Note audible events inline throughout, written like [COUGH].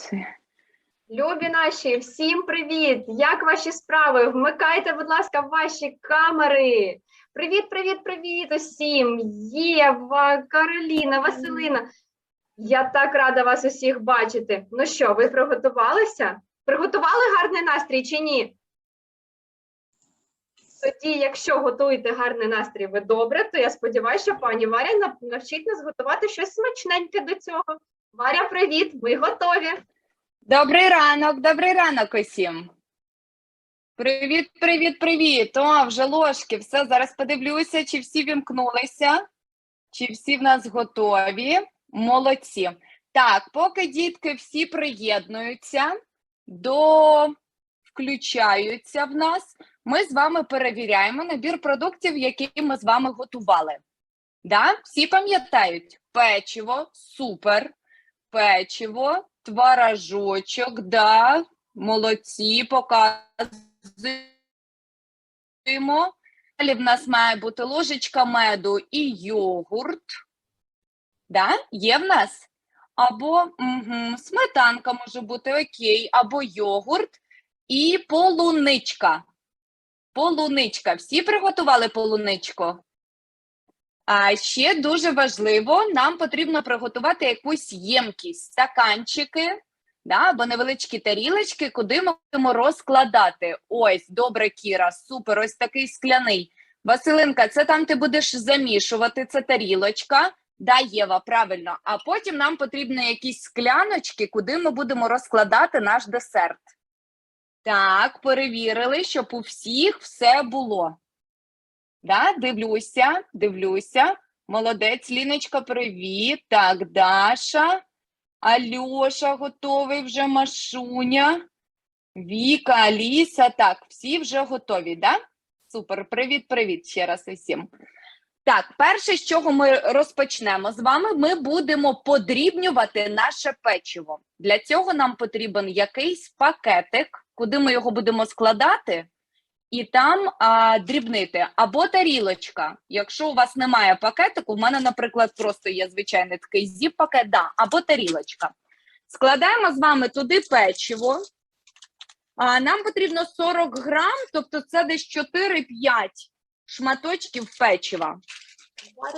Це. Любі наші, всім привіт! Як ваші справи? Вмикайте, будь ласка, ваші камери. Привіт, привіт, привіт усім! Єва, Кароліна, Василина. Я так рада вас усіх бачити. Ну що, ви приготувалися? Приготували гарний настрій чи ні? Тоді, якщо готуєте гарний настрій, ви добре, то я сподіваюся, що пані Варя навчить нас готувати щось смачненьке до цього. Варя, привіт! Ми готові. Добрий ранок, добрий ранок усім. Привіт, привіт, привіт. О, вже ложки. Все, зараз подивлюся, чи всі вімкнулися, чи всі в нас готові. Молодці. Так, поки дітки всі приєднуються до включаються в нас, ми з вами перевіряємо набір продуктів, які ми з вами готували. Да? Всі пам'ятають печиво, супер, печиво, творожочок, да, молодці, показуємо. Далі в нас має бути ложечка меду і йогурт. Да? Є в нас? Або угу, сметанка може бути окей, або йогурт і полуничка. Полуничка. Всі приготували полуничку? А ще дуже важливо, нам потрібно приготувати якусь ємкість, стаканчики, да, або невеличкі тарілочки, куди ми будемо розкладати. Ось, добре, Кіра, супер, ось такий скляний. Василинка, це там ти будеш замішувати, це тарілочка. Да, Єва, правильно. А потім нам потрібні якісь скляночки, куди ми будемо розкладати наш десерт. Так, перевірили, щоб у всіх все було. Да, дивлюся, дивлюся. Молодець, Ліночка, привіт. Так, Даша. Альоша готовий вже Машуня. Віка, Аліса. Так, всі вже готові, да? Супер, привіт, привіт ще раз усім. Так, перше, з чого ми розпочнемо з вами, ми будемо подрібнювати наше печиво. Для цього нам потрібен якийсь пакетик, куди ми його будемо складати і там а, дрібнити або тарілочка. Якщо у вас немає пакетику, в мене, наприклад, просто є звичайний такий зіп-пакет, да, або тарілочка. Складаємо з вами туди печиво. А, нам потрібно 40 грам, тобто це десь 4-5 шматочків печива.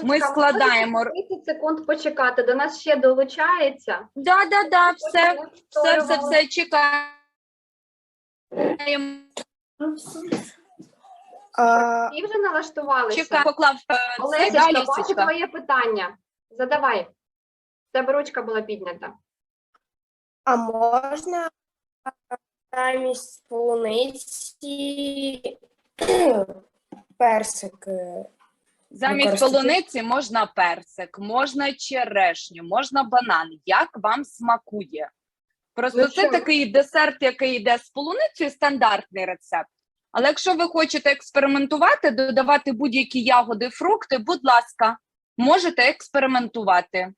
Ми складаємо. 30 секунд почекати. До нас ще долучається. Да, да, да, все, все, все, все, чекаємо. А, Всі вже налаштувалися. Поклав е, це, Олесечка, да, бачу твоє питання. Задавай. В Тебе ручка була піднята. а можна замість полуниці [CLEARS THROAT] персики? Замість використати? полуниці можна персик, можна черешню, можна банан. Як вам смакує? Просто Ну це такий десерт, який йде з полуницею, стандартний рецепт. Але якщо ви хочете експериментувати, додавати будь-які ягоди, фрукти, будь ласка, можете експериментувати.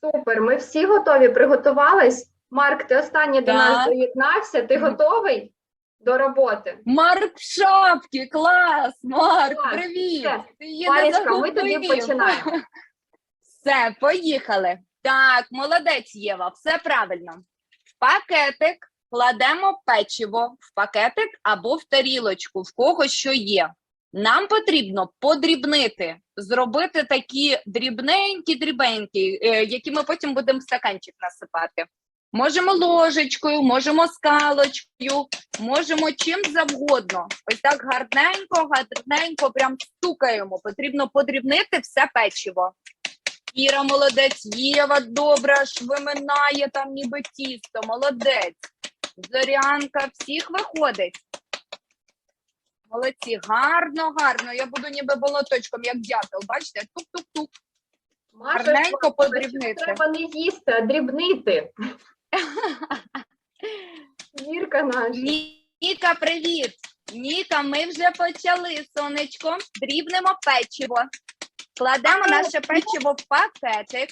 Супер, ми всі готові, приготувались. Марк, ти останній до нас доєднався. Ти готовий до роботи? Марк в шапці, клас! Марк, Так, привіт! все. Ти є на Варечка, ми тоді заготові. починаємо. [LAUGHS] Все, поїхали. Так, молодець Єва, все правильно. В пакетик кладемо печиво в пакетик або в тарілочку, в кого що є. Нам потрібно подрібнити, зробити такі дрібненькі-дрібенькі, е, які ми потім будемо в стаканчик насипати. Можемо ложечкою, можемо скалочкою, можемо чим завгодно. Ось так гарненько, гарненько, прям стукаємо. Потрібно подрібнити все печиво. Іра молодець, Єва добре, аж виминає там ніби тісто, молодець. Зорянка, всіх виходить. Молодці, гарно, гарно. Я буду ніби болоточком, як дятел. Бачите? Тук-тук-тук. Гарненько подрібнити. Треба не їсти, а дрібнити. [LAUGHS] Зірка наша. Ніка, привіт! Ніка, ми вже почали, сонечко. Дрібнемо печиво. Кладемо наше печиво в пакетик.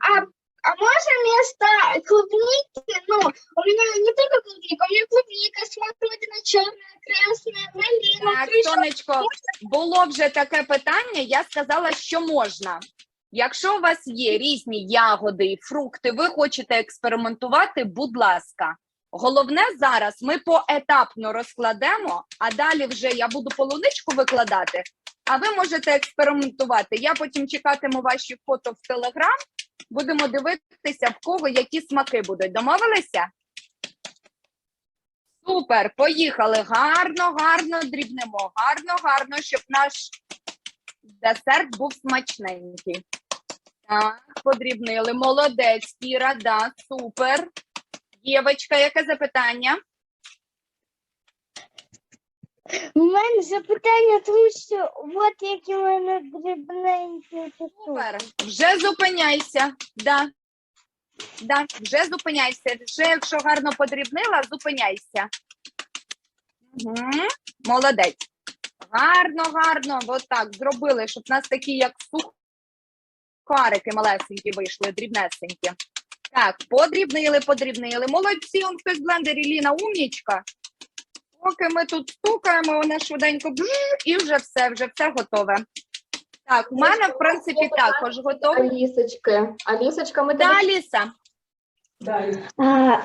А, а можно вместо клубники, ну, у меня не только клубника, у меня клубника, смородина, черная, красная, малина, Так, крыша. сонечко, було вже таке питання, я сказала, що можна. Якщо у вас є різні ягоди і фрукти, ви хочете експериментувати, будь ласка. Головне зараз ми поетапно розкладемо, а далі вже я буду полуничку викладати, а ви можете експериментувати. Я потім чекатиму ваші фото в Телеграм. Будемо дивитися, в кого які смаки будуть. Домовилися? Супер, поїхали. Гарно, гарно дрібнемо. Гарно, гарно, щоб наш десерт був смачненький. Так, подрібнили. Молодець, Кіра, да, супер. Євочка, яке запитання? У мене запитання, тому що от які в мене дрібненькі. Супер. Вже зупиняйся. Да. Да, вже зупиняйся. Вже якщо гарно подрібнила, зупиняйся. Угу. Молодець. Гарно, гарно. От так зробили, щоб в нас такі, як сухарики малесенькі вийшли, дрібнесенькі. Так, подрібнили, подрібнили. Молодці, он хтось в блендері Ліна умнічка. Поки ми тут стукаємо, вона швиденько бжж, і вже все, вже все готове. Так, у мене, в принципі, також готове. Алісочки. Алісочка, ми Да, тебе Аліса. А,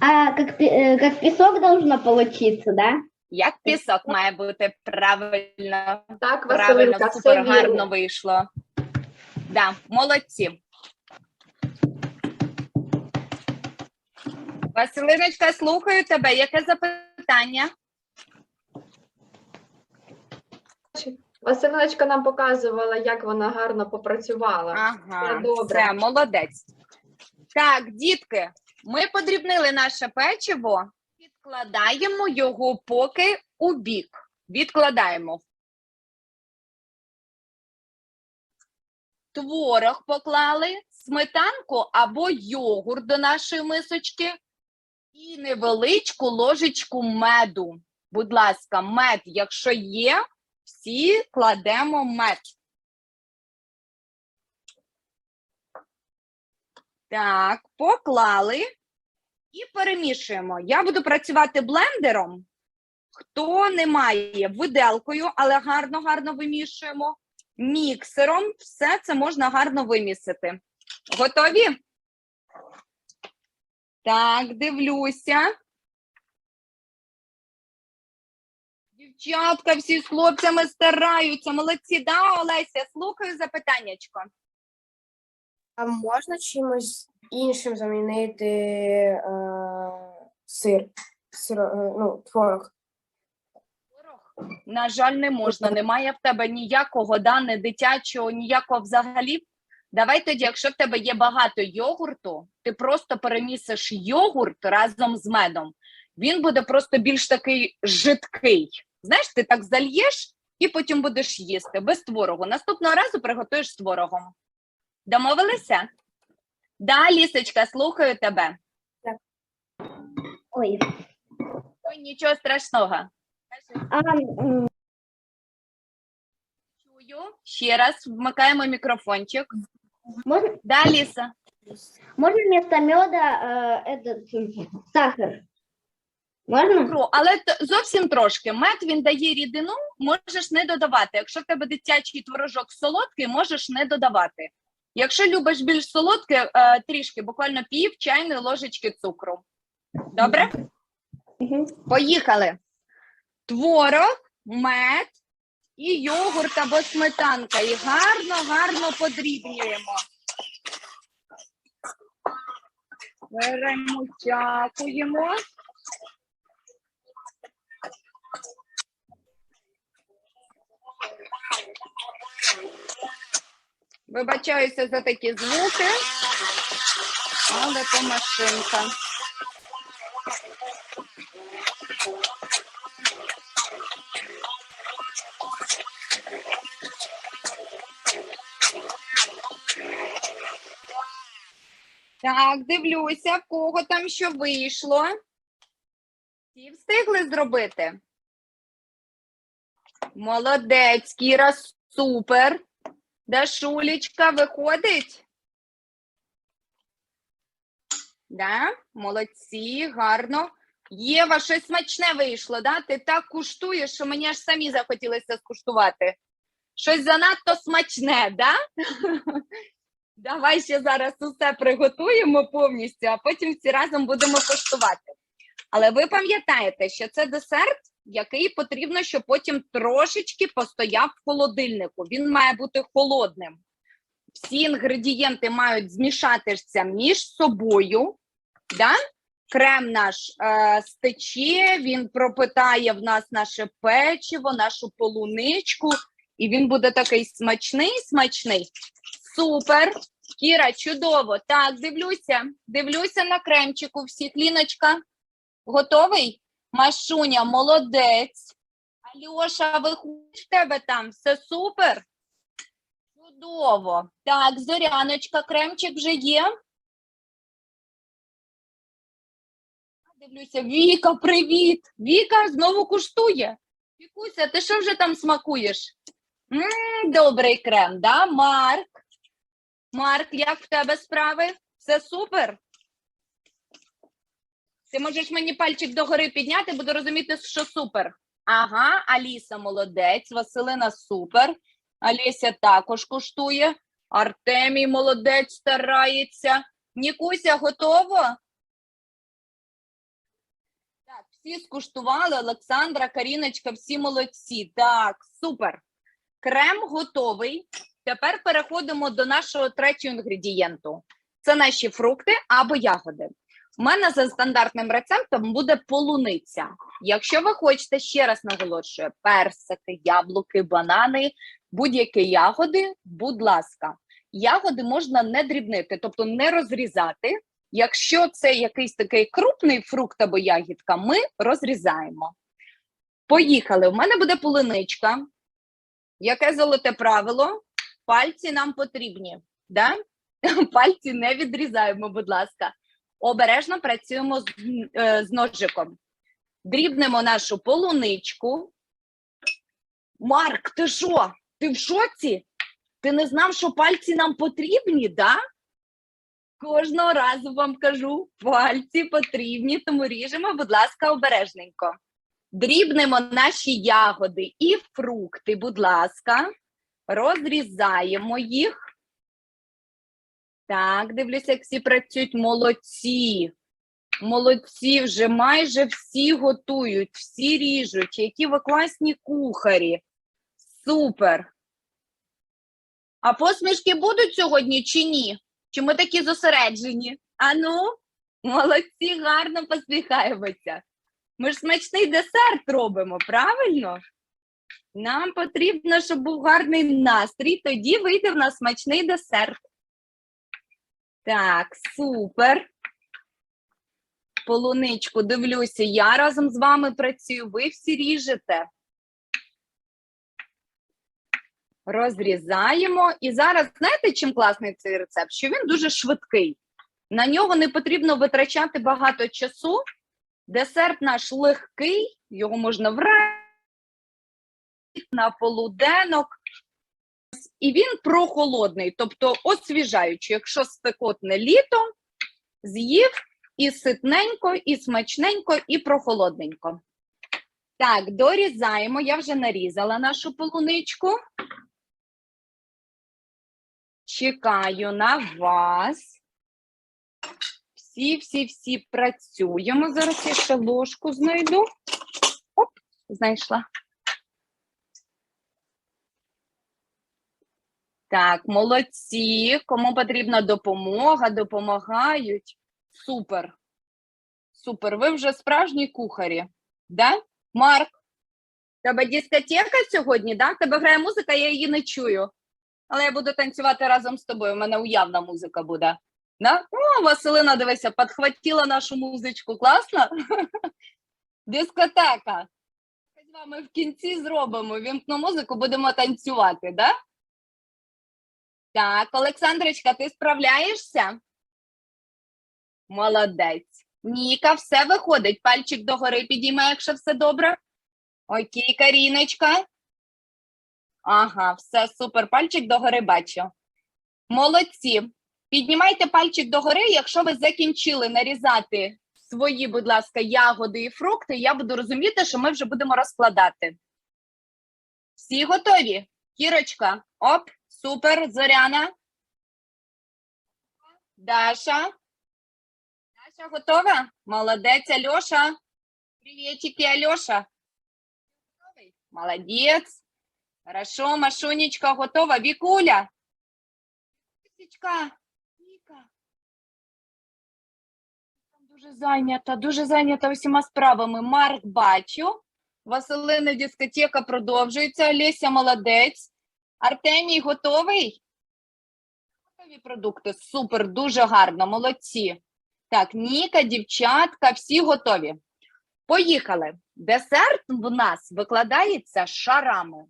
а как, пе- э, как песок должно получиться, да? Як пісок має бути правильно, так, правильно, Василинка, все супер гарно вірно. вийшло. Да, молодці. Василиночка, слухаю тебе. Яке запитання? Василиночка нам показувала, як вона гарно попрацювала. Ага, Все добре. все, молодець. Так, дітки, ми подрібнили наше печиво, відкладаємо його поки у бік. Відкладаємо. Творог поклали, сметанку або йогурт до нашої мисочки і невеличку ложечку меду. Будь ласка, мед, якщо є, всі кладемо мед. Так, поклали і перемішуємо. Я буду працювати блендером. Хто не має виделкою, але гарно, гарно вимішуємо. Міксером все це можна гарно вимісити. Готові? Так, дивлюся. Дівчатка всі з хлопцями стараються. Молодці, да, Олеся? Слухаю запитаннячко. А можна чимось іншим замінити е, сир? Сир, е, ну, творог. Творог? На жаль, не можна. Немає в тебе ніякого да, не дитячого, ніякого взагалі. Давай тоді, якщо в тебе є багато йогурту, ти просто перемісиш йогурт разом з медом. Він буде просто більш такий жидкий. Знаєш, ти так зальєш і потім будеш їсти без творогу. Наступного разу приготуєш з творогом. Домовилися? Да, Лісочка, слухаю тебе. Ой. Ой, нічого страшного. А, Чую. Ще раз вмикаємо мікрофончик. Можно, Да, Ліса. можно вместо меда э, этот сахар? Можно? Цукру, але т- зовсім трошки. Мед він дає рідину, можеш не додавати. Якщо в тебе дитячий творожок солодкий, можеш не додавати. Якщо любиш більш солодке, е, трішки, буквально пів чайної ложечки цукру. Добре? Мгм. Поїхали. Творог, мед і йогурт або сметанка. І гарно, гарно подрібнюємо. Беремо, дякуємо. Вибачаюся за такі звуки, але то машинка. Так, дивлюся, в кого там що вийшло. Всі встигли зробити? Молодець, Кіра, супер. Дашулечка виходить? Да? Молодці, гарно. Єва, щось смачне вийшло, да? Ти так куштуєш, що мені аж самі захотілося скуштувати. Щось занадто смачне, да? Давай ще зараз усе приготуємо повністю, а потім всі разом будемо коштувати. Але ви пам'ятаєте, що це десерт, який потрібно, щоб потім трошечки постояв в холодильнику. Він має бути холодним. Всі інгредієнти мають змішатися між собою. Да? Крем наш е, стече, він пропитає в нас наше печиво, нашу полуничку, і він буде такий смачний, смачний. Супер. Кіра, чудово. Так, дивлюся. Дивлюся на кремчику. Всі кліночка. Готовий? Машуня, молодець. Альоша, виходь в тебе там. Все супер. Чудово. Так, Зоряночка, кремчик вже є. Дивлюся, Віка, привіт. Віка знову куштує. Вікуся, ти що вже там смакуєш? м добрий крем, да? Марк. Марк, як в тебе справи? Все супер? Ти можеш мені пальчик догори підняти, буду розуміти, що супер. Ага, Аліса молодець, Василина супер. Аліся також коштує. Артемій молодець старається. Нікуся, готово? Так, всі скуштували. Олександра, Каріночка, всі молодці. Так, супер. Крем готовий. Тепер переходимо до нашого третього інгредієнту. Це наші фрукти або ягоди. У мене за стандартним рецептом буде полуниця. Якщо ви хочете, ще раз наголошую, персики, яблуки, банани, будь-які ягоди, будь ласка. Ягоди можна не дрібнити, тобто не розрізати. Якщо це якийсь такий крупний фрукт або ягідка, ми розрізаємо. Поїхали. У мене буде полуничка. Яке золоте правило? Пальці нам потрібні. Да? [LAUGHS] Пальці не відрізаємо, будь ласка. Обережно працюємо з, е, з ножиком. Дрібнемо нашу полуничку. Марк, ти що? Ти в шоці? Ти не знав, що пальці нам потрібні, да? Кожного разу вам кажу, пальці потрібні, тому ріжемо, будь ласка, обережненько. Дрібнемо наші ягоди і фрукти, будь ласка. Розрізаємо їх. Так, дивлюся, як всі працюють. Молодці. Молодці, вже майже всі готують, всі ріжуть. Які ви класні кухарі. Супер. А посмішки будуть сьогодні чи ні? Чи ми такі зосереджені? Ану, молодці, гарно посміхаємося. Ми ж смачний десерт робимо, правильно? Нам потрібно, щоб був гарний настрій, тоді вийде в нас смачний десерт. Так, супер. Полуничку дивлюся, я разом з вами працюю, ви всі ріжете. Розрізаємо. І зараз, знаєте, чим класний цей рецепт? Що він дуже швидкий. На нього не потрібно витрачати багато часу. Десерт наш легкий, його можна вранці, на полуденок. І він прохолодний, тобто освіжаючий. Якщо спекотне літо, з'їв і ситненько, і смачненько, і прохолодненько. Так, дорізаємо. Я вже нарізала нашу полуничку. Чекаю на вас. Всі, всі, всі працюємо. Зараз я ще ложку знайду. Оп, знайшла. Так, молодці. Кому потрібна допомога, допомагають. Супер. Супер. Ви вже справжні кухарі. Да? Марк, тебе дискотека сьогодні, да? Тебе грає музика, я її не чую. Але я буду танцювати разом з тобою. У мене уявна музика буде. Да? О, Василина, дивися, підхватила нашу музичку. Класно? [LAUGHS] Дискотека. З вами в кінці зробимо. Вімкну музику, будемо танцювати, да? Так, Олександрочка, ти справляєшся? Молодець. Ніка, все виходить. Пальчик догори підійме, якщо все добре. Окей, Каріночка. Ага, все супер. Пальчик догори бачу. Молодці. Піднімайте пальчик догори, якщо ви закінчили нарізати свої, будь ласка, ягоди і фрукти, я буду розуміти, що ми вже будемо розкладати. Всі готові? Кірочка, оп, супер, Зоряна. Даша. Даша готова? Молодець, Альоша. Приветики, Альоша. Молодець. Хорошо, Машунечка готова. Вікуля. Вікусечка. Віка. Дуже зайнята, дуже зайнята усіма справами. Марк бачу. Василина дискотека продовжується. Леся молодець. Артемій готовий? Готові продукти. Супер, дуже гарно, молодці. Так, Ніка, дівчатка, всі готові. Поїхали. Десерт в нас викладається шарами.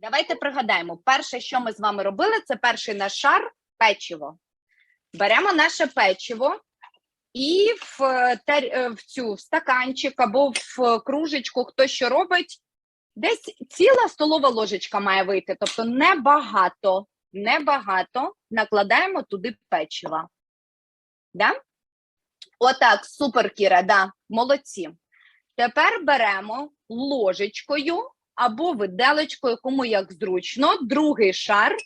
Давайте пригадаємо, перше, що ми з вами робили, це перший наш шар печиво. Беремо наше печиво і в, е, е, в цю в стаканчик або в е, кружечку, хто що робить, десь ціла столова ложечка має вийти, тобто небагато, небагато накладаємо туди печива. Да? Отак, супер, Кіра, да, молодці. Тепер беремо ложечкою або виделечкою, кому як зручно. Другий шар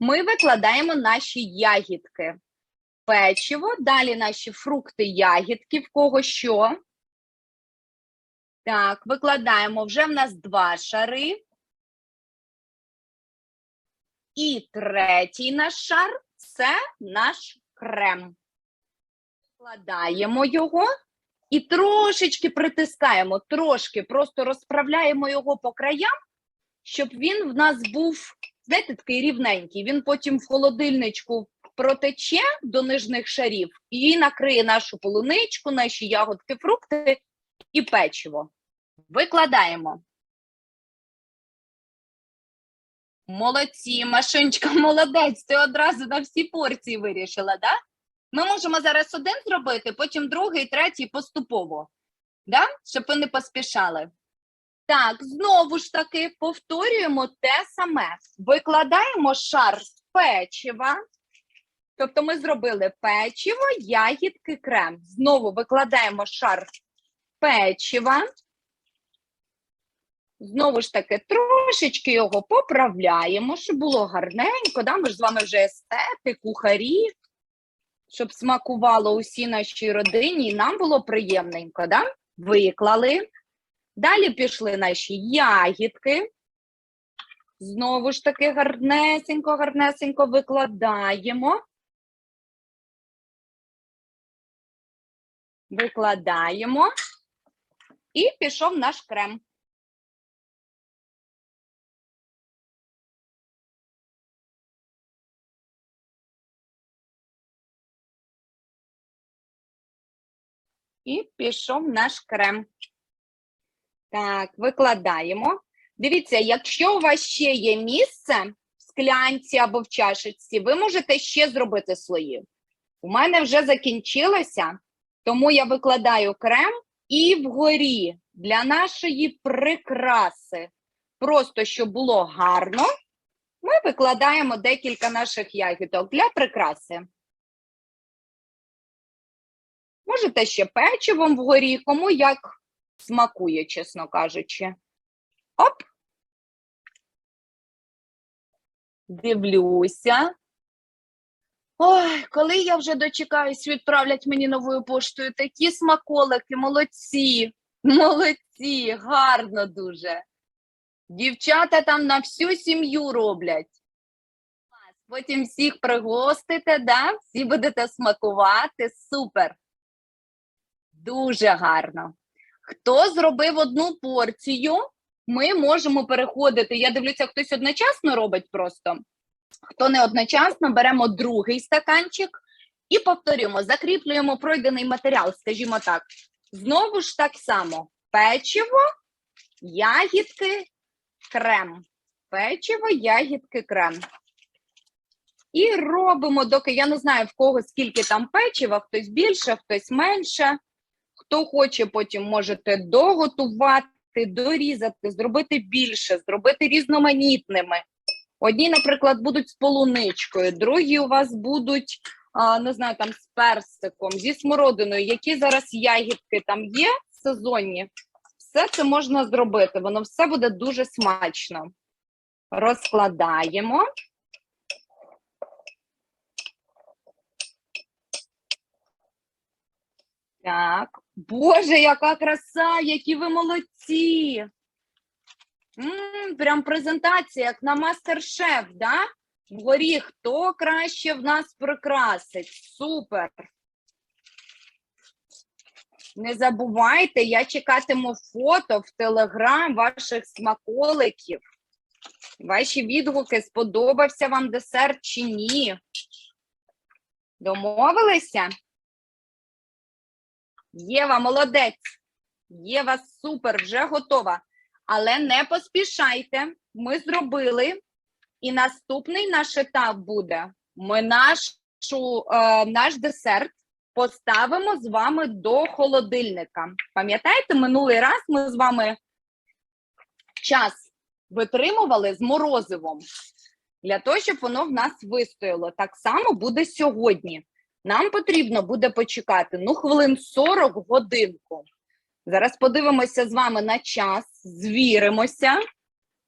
ми викладаємо наші ягідки. Печиво, далі наші фрукти, ягідки, в кого що. Так, викладаємо. Вже в нас два шари. І третій наш шар це наш крем. Викладаємо його і трошечки притискаємо, трошки просто розправляємо його по краям, щоб він в нас був, знаєте, такий рівненький. Він потім в холодильничку протече до нижних шарів і накриє нашу полуничку, наші ягодки, фрукти і печиво. Викладаємо. Молодці, Машинечка, [LAUGHS] молодець. Ти одразу на всі порції вирішила, да? Ми можемо зараз один зробити, потім другий, третій поступово. Да? Щоб ви не поспішали. Так, знову ж таки повторюємо те саме. Викладаємо шар печива. Тобто ми зробили печиво, ягідки, крем. Знову викладаємо шар печива. Знову ж таки, трошечки його поправляємо, щоб було гарненько. Да? Ми ж з вами вже естети, кухарі, щоб смакувало усій нашій родині, і нам було приємненько. Да? Виклали. Далі пішли наші ягідки. Знову ж таки, гарнесенько, гарнесенько викладаємо. Викладаємо. І пішов наш крем. І пішов наш крем. Так, викладаємо. Дивіться, якщо у вас ще є місце в склянці або в чашечці, ви можете ще зробити слої. У мене вже закінчилося, тому я викладаю крем і вгорі для нашої прикраси. Просто щоб було гарно, ми викладаємо декілька наших ягідок для прикраси. Можете ще печивом вгорі, кому як смакує, чесно кажучи. Оп. Дивлюся. Ой, коли я вже дочекаюсь, відправлять мені новою поштою такі смаколики, молодці, молодці, гарно дуже. Дівчата там на всю сім'ю роблять. Потім всіх пригостите, да? всі будете смакувати. Супер. Дуже гарно. Хто зробив одну порцію, ми можемо переходити. Я дивлюся, хтось одночасно робить просто. Хто не одночасно, беремо другий стаканчик і повторюємо, закріплюємо пройдений матеріал, скажімо так. Знову ж так само: печиво, ягідки, крем. Печиво, ягідки, крем. І робимо, доки я не знаю в кого скільки там печива, хтось більше, хтось менше. Хто хоче, потім можете доготувати, дорізати, зробити більше, зробити різноманітними. Одні, наприклад, будуть з полуничкою, другі у вас будуть, а, не знаю, там з персиком, зі смородиною. Які зараз ягідки там є сезонні, все це можна зробити. Воно все буде дуже смачно. Розкладаємо. Так, Боже, яка краса, які ви молодці! М, прям презентація, як на мастер-шеф, да? Вгорі хто краще в нас прикрасить? Супер! Не забувайте, я чекатиму фото в телеграм ваших смаколиків. Ваші відгуки, сподобався вам десерт чи ні? Домовилися? Єва, молодець. Єва, супер, вже готова. Але не поспішайте. Ми зробили. І наступний наш етап буде: ми нашу, е, наш десерт поставимо з вами до холодильника. Пам'ятаєте, минулий раз ми з вами час витримували з морозивом для того, щоб воно в нас вистояло. Так само буде сьогодні. Нам потрібно буде почекати ну хвилин 40 годинку. Зараз подивимося з вами на час, звіримося.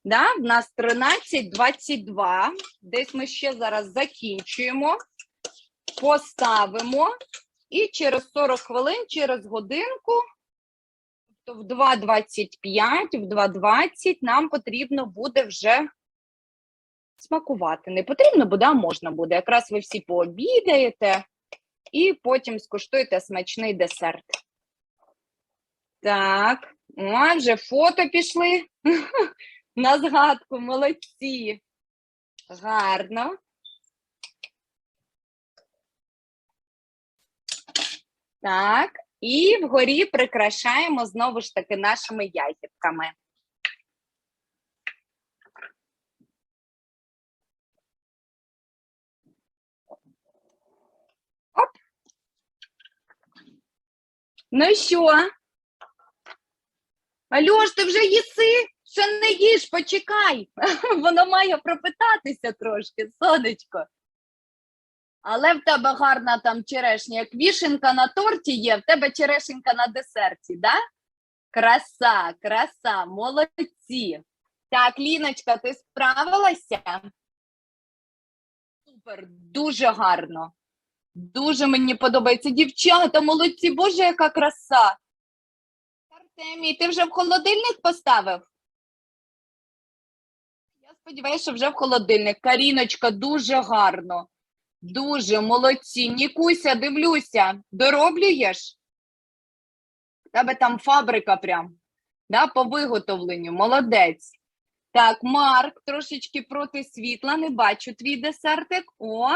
Да? В нас 13.22. Десь ми ще зараз закінчуємо, поставимо. І через 40 хвилин, через годинку, тобто в 2.25, в 2.20 нам потрібно буде вже смакувати. Не потрібно буде, а можна буде. Якраз ви всі пообідаєте і потім скуштуєте смачний десерт. Так, а вже фото пішли. [LAUGHS] На згадку, молодці. Гарно. Так, і вгорі прикрашаємо знову ж таки нашими ягідками. Ну що? Альош, ти вже їси? Ще не їж, почекай. [LAUGHS] Воно має пропитатися трошки, сонечко. Але в тебе гарна там черешня, як вішенка на торті є, в тебе черешенька на десерті, да? Краса, краса, молодці. Так, Ліночка, ти справилася? Супер, дуже гарно. Дуже мені подобається. Дівчата, молодці, боже, яка краса. Артемій, ти вже в холодильник поставив? Я сподіваюся, що вже в холодильник. Каріночка, дуже гарно. Дуже молодці. Нікуся, дивлюся, дороблюєш? Тебе там фабрика прям, да, по виготовленню. Молодець. Так, Марк, трошечки проти світла, не бачу твій десертик. О.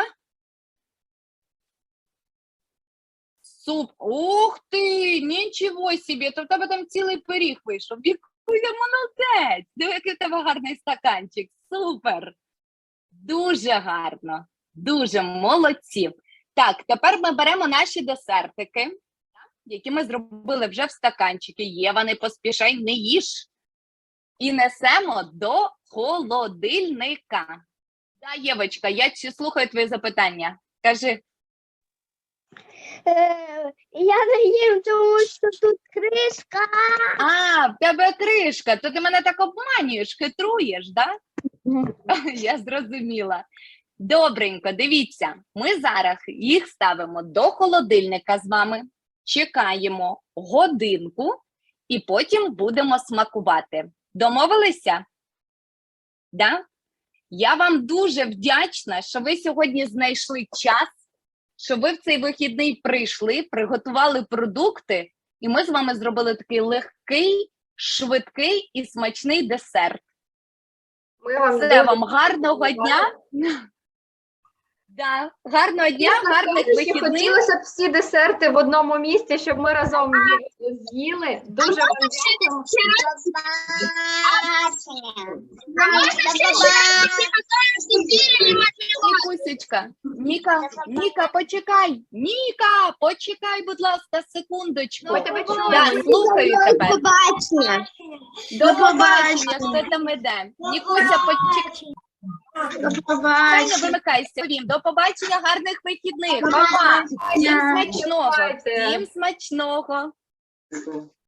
Суп. Ух ти! Нічого собі, то в тебе там цілий пиріг вийшов. Вікуя, молодець! Диви, який в тебе гарний стаканчик. Супер! Дуже гарно. Дуже молодці. Так, тепер ми беремо наші десертики, які ми зробили вже в стаканчики. Єва, не поспішай, не їж. І несемо до холодильника. Да, Євочка, я слухаю твої запитання. Кажи, Е, Я не їм, тому що тут кришка. а, в тебе кришка, то ти мене так обманюєш, хитруєш, да? [LAUGHS] Я зрозуміла. Добренько, дивіться, ми зараз їх ставимо до холодильника з вами, чекаємо годинку і потім будемо смакувати. Домовилися? Да? Я вам дуже вдячна, що ви сьогодні знайшли час, що ви в цей вихідний прийшли, приготували продукти, і ми з вами зробили такий легкий, швидкий і смачний десерт. Ми вам Все дуже вам гарного дня. Да, гарного дня, гарних вихідних. Хотілося б всі десерти в одному місці, щоб ми разом їх з'їли. Дуже вам можно Нікусечка, Ніка, Ніка, почекай. Ніка, почекай, будь ласка, секундочку. Ми тебе чуємо. Да, слухаю тебе. Побачення. До побачення, хто там іде. Нікуся, почекай. Хай не вимикайся. До побачення, гарних вихідних. Па-па. Всім смачного. Всім смачного.